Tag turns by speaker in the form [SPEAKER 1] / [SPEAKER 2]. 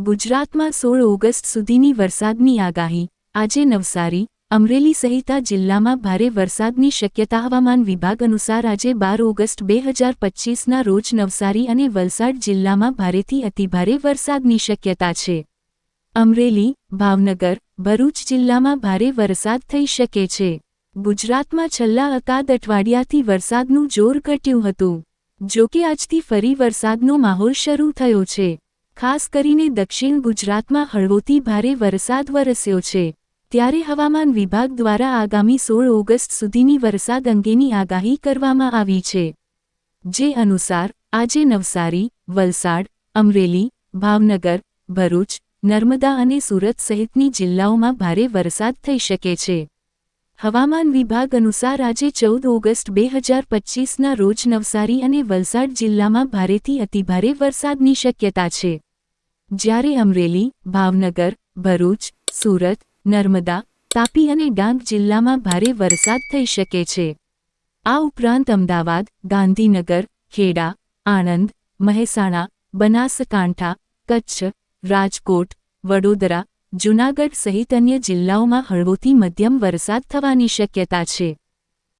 [SPEAKER 1] ગુજરાતમાં સોળ ઓગસ્ટ સુધીની વરસાદની આગાહી. આજે નવસારી, અમરેલી સહિત જિલ્લામાં ભારે વરસાદની શક્યતા હવામાન વિભાગ અનુસાર આજે બાર ઓગસ્ટ બે હજાર પચીસના રોજ નવસારી અને વલસાડ જિલ્લામાં ભારેથી અતિભારે વરસાદની શક્યતા છે. અમરેલી, ભાવનગર, ભરૂચ જિલ્લામાં ભારે વરસાદ થઈ શકે છે. ગુજરાતમાં છેલ્લા અકાદ અઠવાડિયાથી વરસાદનું જોર ઘટ્યું હતું. જો કે આજથી ફરી વરસાદનો માહોલ શરૂ થયો છે. ખાસ કરીને દક્ષિણ ગુજરાતમાં હળવોથી ભારે વરસાદ વરસ્યો છે. ત્યારે હવામાન વિભાગ દ્વારા આગામી સોળ ઓગસ્ટ સુધીની વરસાદ અંગેની આગાહી કરવામાં આવી છે. જે અનુસાર, આજે નવસારી, વલસાડ, અમરેલી, ભાવનગર, ભરૂચ, નર્મદા અને સુરત સહિતની જિલ્લાઓમાં ભારે વરસાદ થઈ શકે છે. હવામાન વિભાગ અનુસાર આજે ચૌદ ઓગસ્ટ બે હજાર પચ્ચીસના રોજ નવસારી અને વલસાડ જિલ્લામાં ભારેથી અતિભારે વરસાદની શક્યતા છે. જ્યારે અમરેલી, ભાવનગર, ભરૂચ, સુરત, નર્મદા, તાપી અને ડાંગ જિલ્લામાં ભારે વરસાદ થઈ શકે છે. આ ઉપરાંત અમદાવાદ, ગાંધીનગર, ખેડા, આણંદ, મહેસાણા, બનાસકાંઠા, કચ્છ, રાજકોટ, વડોદરા, જૂનાગઢ સહિત અન્ય જિલ્લાઓમાં હળવોથી મધ્યમ વરસાદ થવાની શક્યતા છે.